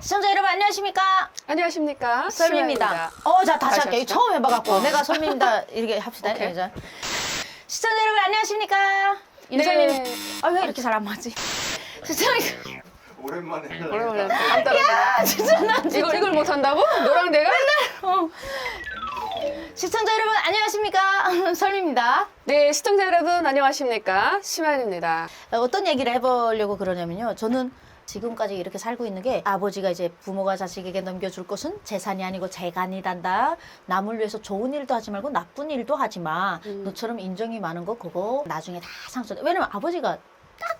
시청자 여러분 안녕하십니까? 안녕하십니까? 설미입니다. 어, 자 다시 다시 할게요. 합시다. 처음 해봐갖고 내가 설미입니다. 이렇게 합시다. 오케이. 예, 자. 시청자 여러분 안녕하십니까? 네. 인설님. 아왜 이렇게 잘 안 맞지? 시청자 오랜만에 오랜만에 감 떨어지네. 진짜 나 진짜 이걸 이걸 못 한다고? 너랑 내가? 어. 시청자 여러분 안녕하십니까? 설미입니다. 네, 시청자 여러분 안녕하십니까? 심한입니다. 어떤 얘기를 해보려고 그러냐면요. 저는 지금까지 이렇게 살고 있는 게 아버지가 이제 부모가 자식에게 넘겨줄 것은 재산이 아니고 재간이란다. 남을 위해서 좋은 일도 하지 말고 나쁜 일도 하지 마. 너처럼 인정이 많은 거 그거 나중에 다 상처. 왜냐면 아버지가 딱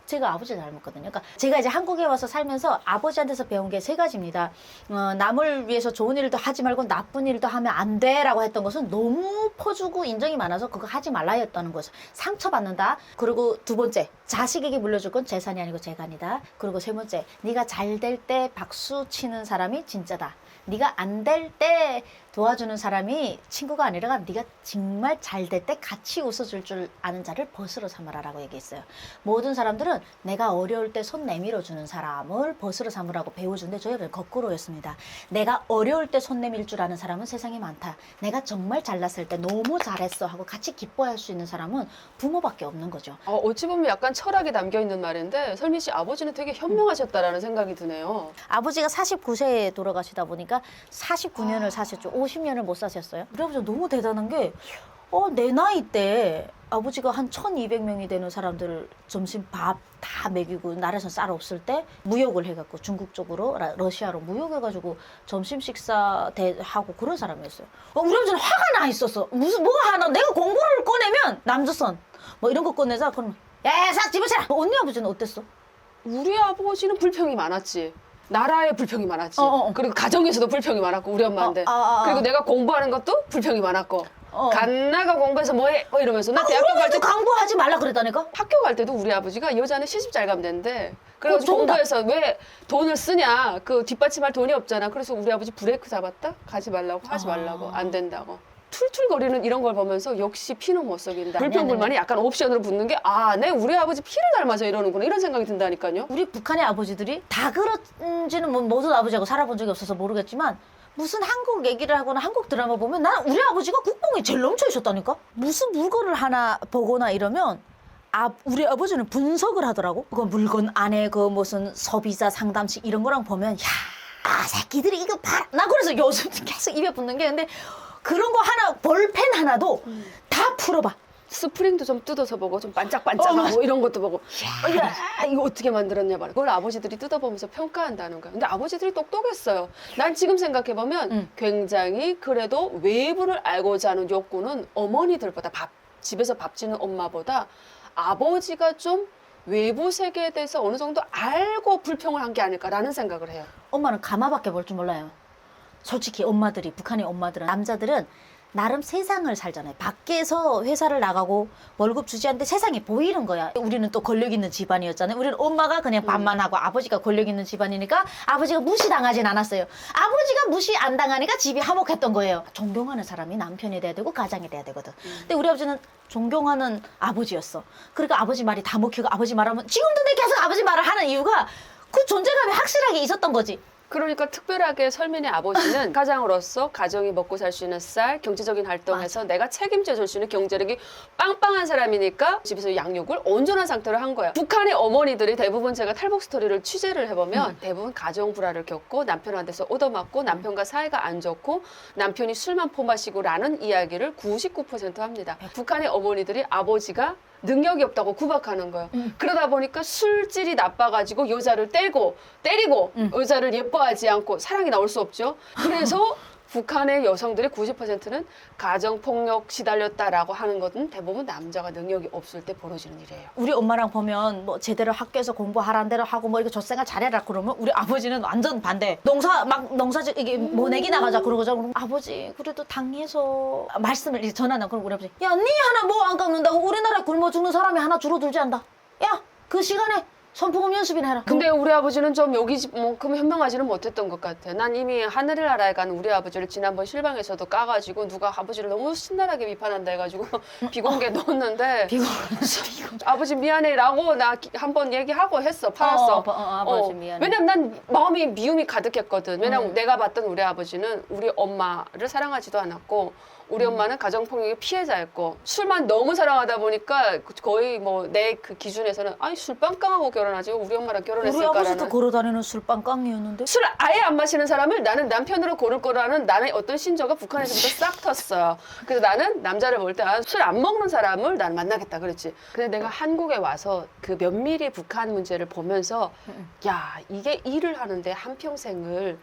제가 아버지 닮았거든요. 그러니까 제가 이제 한국에 와서 살면서 아버지한테서 배운 게 세 가지입니다. 어, 남을 위해서 좋은 일도 하지 말고 나쁜 일도 하면 안 돼라고 했던 것은 너무 퍼주고 인정이 많아서 그거 하지 말라였다는 거죠. 상처받는다. 그리고 두 번째 자식에게 물려줄 건 재산이 아니고 재간이다. 그리고 세 번째 네가 잘 될 때 박수 치는 사람이 진짜다. 네가 안 될 때 도와주는 사람이 친구가 아니라 네가 정말 잘 될 때 같이 웃어줄 줄 아는 자를 벗으로 삼으라라고 얘기했어요. 모든 사람들은 내가 어려울 때 손 내밀어 주는 사람을 벗으로 삼으라고 배워주는데 저희는 거꾸로였습니다. 내가 어려울 때 손 내밀 줄 아는 사람은 세상에 많다. 내가 정말 잘났을 때 너무 잘했어 하고 같이 기뻐할 수 있는 사람은 부모밖에 없는 거죠. 어, 어찌 보면 약간 철학이 담겨 있는 말인데 설미 씨 아버지는 되게 현명하셨다라는 생각이 드네요. 아버지가 49세에 돌아가시다 보니 까 49년을 사셨죠. 50년을 못 사셨어요. 우리 아버지가 너무 대단한 게, 어, 내 나이 때 아버지가 한 1200명이 되는 사람들을 점심 밥 다 먹이고 나라에서 쌀 없을 때 무역을 해갖고 중국 쪽으로 라- 러시아로 무역해가지고 점심 식사 대, 하고 그런 사람이었어요. 어, 우리 아버지는 화가 나 있었어. 무슨 뭐 하나 내가 공부를 꺼내면 남조선 뭐 이런 거 꺼내자 그러면 야싹 집어치라. 언니 아버지는 어땠어? 우리 아버지는 불평이 많았지. 나라에 불평이 많았지. 어, 어, 어. 그리고 가정에서도 불평이 많았고 우리 엄마한테. 어, 아, 아, 아. 그리고 내가 공부하는 것도 불평이 많았고. 어. 간나가 공부해서 뭐해? 뭐 이러면서 나 아, 대학교 갈때 아버지도 강구하지 말라 그랬다니까. 학교 갈 때도 우리 아버지가 여자는 시집 잘 가면 된대. 그래서 어, 정답. 공부해서 왜 돈을 쓰냐? 그 뒷받침할 돈이 없잖아. 그래서 우리 아버지 브레이크 잡았다? 가지 말라고, 하지 아. 말라고, 안 된다고. 툴툴거리는 이런 걸 보면서 역시 피는 못 속인다. 불평불만이 약간 옵션으로 붙는 게, 아, 내 우리 아버지 피를 닮아서 이러는구나. 이런 생각이 든다니까요. 우리 북한의 아버지들이 다 그런지는 뭐 모든 아버지하고 살아본 적이 없어서 모르겠지만 무슨 한국 얘기를 하거나 한국 드라마 보면 난 우리 아버지가 국뽕이 제일 넘쳐 있었다니까 무슨 물건을 하나 보거나 이러면 아, 우리 아버지는 분석을 하더라고. 그 물건 안에 그 무슨 소비자 상담식 이런 거랑 보면 야, 아, 새끼들이 이거 봐. 나 그래서 요즘 계속 입에 붙는 게 근데 그런 거 하나 볼펜 하나도 다 풀어봐. 스프링도 좀 뜯어서 보고, 좀. 반짝반짝하고 이런 것도 보고, 야, 이거 어떻게 만들었냐 말이야. 그걸 아버지들이 뜯어보면서 평가한다는 거야. 근데 아버지들이 똑똑했어요. 난 지금 생각해보면 음. 굉장히 그래도 외부를 알고자 하는 욕구는 어머니들보다 밥, 집에서 밥 지는 엄마보다 아버지가 좀 외부 세계에 대해서 어느 정도 알고 불평을 한 게 아닐까라는 생각을 해요. 엄마는 가마밖에 볼 줄 몰라요. 솔직히 엄마들이 북한의 엄마들은 남자들은 나름 세상을 살잖아요. 밖에서 회사를 나가고 월급 주지 않는데 세상이 보이는 거야. 우리는 또 권력 있는 집안이었잖아요. 우리는 엄마가 그냥 밥만 하고 아버지가 권력 있는 집안이니까 아버지가 무시당하진 않았어요. 아버지가 무시 안 당하니까 집이 화목했던 거예요. 존경하는 사람이 남편이 돼야 되고 가장이 돼야 되거든. 근데 우리 아버지는 존경하는 아버지였어. 그러니까 아버지 말이 다 먹히고 아버지 말하면 지금도 내 계속 아버지 말을 하는 이유가 그 존재감이 확실하게 있었던 거지. 그러니까 특별하게 설민의 아버지는 가장으로서 가정이 먹고 살 수 있는 쌀, 경제적인 활동에서 내가 책임져 줄 수 있는 경제력이 빵빵한 사람이니까 집에서 양육을 온전한 상태로 한 거야. 북한의 어머니들이 대부분 제가 탈북 스토리를 취재를 해보면 대부분 가정 불화를 겪고 남편한테서 얻어맞고 남편과 사이가 안 좋고 남편이 술만 퍼마시고라는 이야기를 99% 합니다. 북한의 어머니들이 아버지가 능력이 없다고 구박하는 거예요. 그러다 보니까 술질이 나빠가지고 여자를 떼고 때리고 여자를 예뻐하지 않고 사랑이 나올 수 없죠. 그래서 북한의 여성들의 90%는 가정폭력 시달렸다라고 하는 것은 대부분 남자가 능력이 없을 때 벌어지는 일이에요. 우리 엄마랑 보면 뭐 제대로 학교에서 공부하라는 대로 하고 뭐 이거 젖생활 잘해라 그러면 우리 아버지는 완전 반대. 농사 막 농사 지- 이게 모내기 나가자 그러고자 그러면 아버지 그래도 당해서 말씀을 이제 전하나 그럼 우리 아버지 야니 하나 뭐 안 깎는다고 우리나라 굶어 죽는 사람이 하나 줄어들지 않다. 야 그 시간에 손풍금 연습이나 해라. 근데 우리 아버지는 좀 여기 집만큼 현명하지는 못했던 것 같아. 난 이미 하늘나라에 간 우리 아버지를 지난번 실방에서도 까가지고 누가 아버지를 너무 신랄하게 비판한다 해가지고 비공개 넣었는데 비고 아버지 미안해라고 나 한번 얘기하고 했어. 팔았어. 어, 어, 어, 아버지 어, 미안해. 왜냐면 난 마음이 미움이 가득했거든. 왜냐면 음. 내가 봤던 우리 아버지는 우리 엄마를 사랑하지도 않았고 우리 음. 엄마는 가정폭력의 피해자였고 술만 너무 사랑하다 보니까 거의 뭐 내 그 기준에서는 아니 술 빵 깡하고 결혼 하지 우리 엄마랑 우리 결혼했을까라는 아버지도 걸어다니는 술빵 깡이었는데. 술 아예 안 마시는 사람을 나는 남편으로 고를 거라는 나는 어떤 신조가 북한에서부터 싹 텄어요. 그래서 나는 남자를 볼 때 술 안 먹는 사람을 난 만나겠다 그랬지. 근데 내가 한국에 와서 그 면밀히 북한 문제를 보면서 음. 야 이게 일을 하는데 한 평생을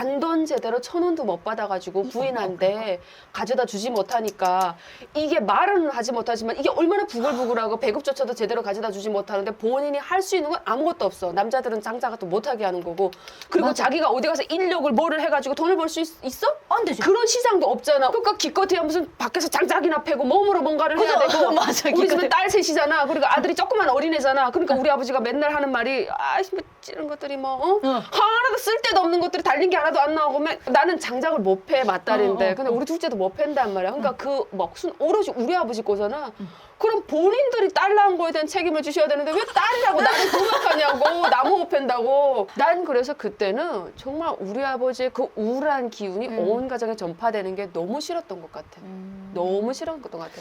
단돈 제대로 천 원도 못 받아가지고 부인한테 가져다 주지 못하니까 이게 말은 하지 못하지만 이게 얼마나 부글부글하고 배급조차도 제대로 가져다 주지 못하는데 본인이 할 수 있는 건 아무것도 없어. 남자들은 장자가 또 못하게 하는 거고 그리고 맞아. 자기가 어디 가서 인력을 뭐를 해가지고 돈을 벌 수 있어? 안 되죠. 그런 시장도 없잖아. 그러니까 기껏해야 무슨 밖에서 장작이나 패고 몸으로 뭔가를 해야 그죠? 되고 맞아, 우리 집은 기껏해. 딸 셋이잖아. 그리고 아들이 조그만 어린애잖아. 그러니까 우리 아버지가 맨날 하는 말이 아이씨 뭐 이런 것들이 뭐 어? 응. 하나도 쓸데도 없는 것들이 달린 게 하나도 안 나오고 맨- 나는 장작을 못 패 맞다리인데 어, 어, 근데 어. 우리 둘째도 못 팬단 말이야. 그러니까 그 무슨 오로지 우리 아버지 거잖아. 그럼 본인들이 딸 낳은 거에 대한 책임을 주셔야 되는데 왜 딸이라고 나를 구박하냐고 나무 못 팬다고 난 그래서 그때는 정말 우리 아버지의 그 우울한 기운이 음. 온 가정에 전파되는 게 너무 싫었던 것 같아. 음. 너무 싫었던 것 같아.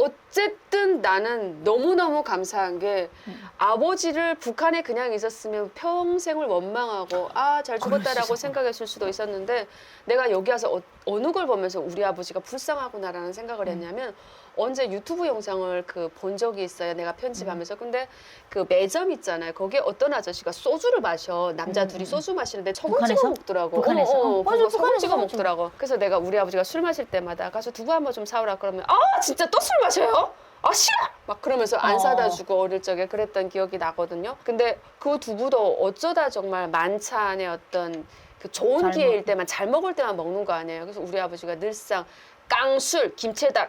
어쨌든 나는 너무너무 감사한 게 음. 아버지를 북한에 그냥 있었으면 평생을 원망하고 아 잘 죽었다라고. 생각했을 수도 있었는데 내가 여기 와서 어, 느걸 보면서 우리 아버지가 불쌍하구나라는 생각을 음. 했냐면 언제 유튜브 영상을 그 본 적이 있어요. 내가 편집하면서. 음. 근데 그 매점 있잖아요. 거기에 어떤 아저씨가 소주를 마셔. 남자 음, 둘이 음. 소주 마시는데 소금 북한에서? 찍어 먹더라고. 북한에서? 어, 어, 어, 맞아, 소금 북한에서 찍어 소금 찍어. 먹더라고. 그래서 내가 우리 아버지가 술 마실 때마다 가서 두부 한번 좀 사오라 그러면 아 진짜 또 술 마셔요? 아 싫어! 막 그러면서 안 어. 사다 주고 어릴 적에 그랬던 기억이 나거든요. 근데 그 두부도 어쩌다 정말 만찬의 어떤 그 좋은 잘 기회일 먹- 때만 잘 먹을 때만 먹는 거 아니에요. 그래서 우리 아버지가 늘상 깡술, 김치에다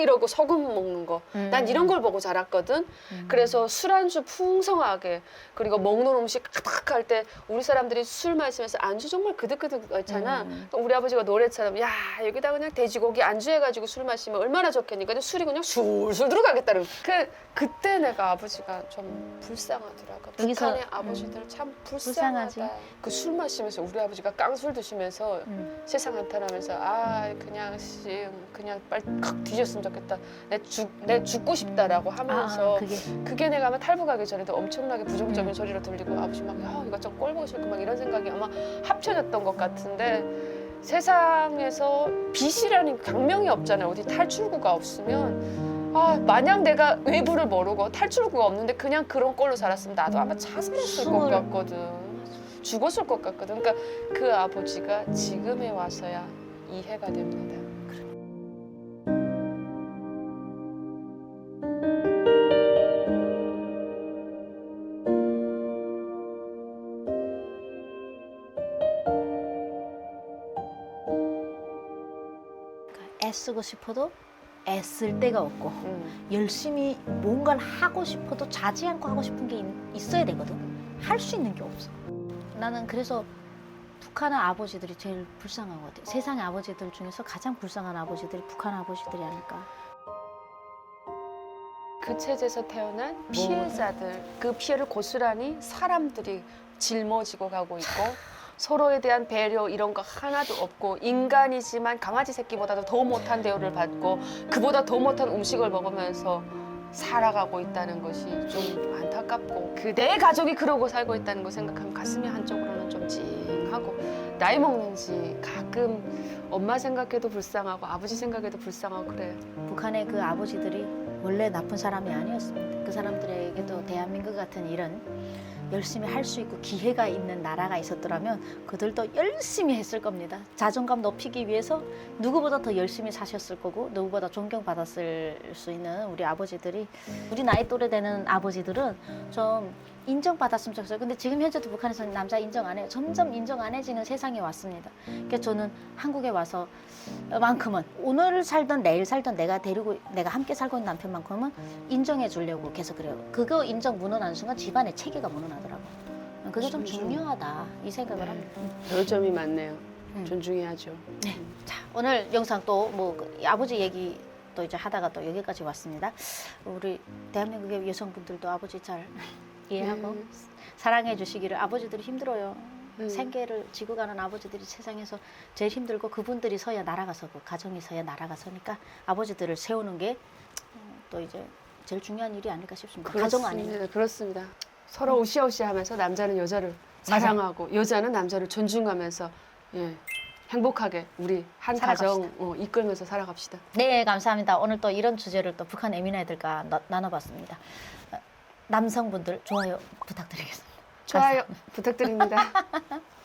이러고 소금 먹는 거. 음. 난 이런 걸 보고 자랐거든. 음. 그래서 술안주 풍성하게 그리고 먹는 음식 카닥할 때 우리 사람들이 술 마시면서 안주 정말 그득그득 있잖아. 음. 우리 아버지가 노래처럼 야 여기다 그냥 돼지고기 안주해가지고 술 마시면 얼마나 좋겠니? 근데 술이 그냥 술술 들어가겠다는. 그 그때 내가 아버지가 좀 불쌍하더라고. 여기서, 북한의 아버지들 참 불쌍하다. 그 술 마시면서 우리 아버지가 깡술 드시면서 음. 세상 한탄하면서 아 그냥 씨 그냥 빨리 칵 뒤졌 으면 좋겠다. 내 죽 내 죽고 싶다라고 하면서 아, 그게 그게 내가 아마 탈북하기 전에도 엄청나게 부정적인 음. 소리로 들리고 아버지 막 아, 이거 좀 꼴보기 싫고 막 이런 생각이 아마 합쳐졌던 것 같은데 세상에서 빛이라는 강명이 없잖아요. 어디 탈출구가 없으면 아 마냥 내가 외부를 모르고 탈출구가 없는데 그냥 그런 꼴로 살았으면 나도 아마 자살했을 것 같거든. 죽었을 것 같거든. 그러니까 그 아버지가 지금에 와서야 이해가 됩니다. 애쓰고 싶어도 애쓸 데가 없고 음. 열심히 뭔가를 하고 싶어도 자지 않고 하고 싶은 게 있- 있어야 되거든. 할 수 있는 게 없어. 나는 그래서 북한의 아버지들이 제일 불쌍한 것 같아. 세상의 아버지들 중에서 가장 불쌍한 아버지들이 북한 아버지들이 아닐까. 그 체제에서 태어난 피해자들 그 피해를 고스란히 사람들이 짊어지고 가고 있고 서로에 대한 배려 이런 거 하나도 없고 인간이지만 강아지 새끼보다도 더 못한 대우를 받고 그보다 더 못한 음식을 먹으면서 살아가고 있다는 것이 좀 안타깝고 그 내 가족이 그러고 살고 있다는 거 생각하면 가슴이 한쪽으로는 좀 찡하고 나이 먹는지 가끔 엄마 생각해도 불쌍하고 아버지 생각해도 불쌍하고 그래 북한의 그 아버지들이 원래 나쁜 사람이 아니었습니다. 그 사람들에게도 대한민국 같은 이런 열심히 할 수 있고 기회가 있는 나라가 있었더라면 그들도 열심히 했을 겁니다. 자존감 높이기 위해서 누구보다 더 열심히 사셨을 거고 누구보다 존경받았을 수 있는 우리 아버지들이 우리 나이 또래 되는 아버지들은 좀 인정받았으면 좋겠어요. 근데 지금 현재도 북한에서는 남자 인정 안 해요. 점점 인정 안 해지는 세상에 왔습니다. 그래서 저는 한국에 와서 만큼은 오늘 살던 내일 살던 내가 데리고 내가 함께 살고 있는 남편만큼은 인정해 주려고 계속 그래요. 그거 인정 무너나는 순간 집안의 체계가 무너나더라고요. 그게 좀 그렇죠. 중요하다 이 생각을 네. 합니다. 그런 점이 많네요. 음. 존중해야죠. 자 오늘 영상 또 뭐 아버지 얘기 또 이제 하다가 또 여기까지 왔습니다. 우리 대한민국의 여성분들도 아버지 잘 이해하고 네. 사랑해 주시기를 아버지들이 힘들어요. 음. 생계를 지고 가는 아버지들이 세상에서 제일 힘들고 그분들이 서야 나라가 서고 가정이 서야 나라가 서니까 아버지들을 세우는 게 또 이제 제일 중요한 일이 아닐까 싶습니다. 가정 아니면 그렇습니다. 그렇습니다. 서로 으쌰으쌰하면서 남자는 여자를 사랑하고 여자는 남자를 존중하면서 예, 행복하게 우리 한 가정 살아갑시다. 어, 이끌면서 살아갑시다. 네 감사합니다. 오늘 또 이런 주제를 또 북한 에미나이들과 나- 나눠봤습니다. 어, 남성분들 좋아요 부탁드리겠습니다. 좋아요 부탁드립니다.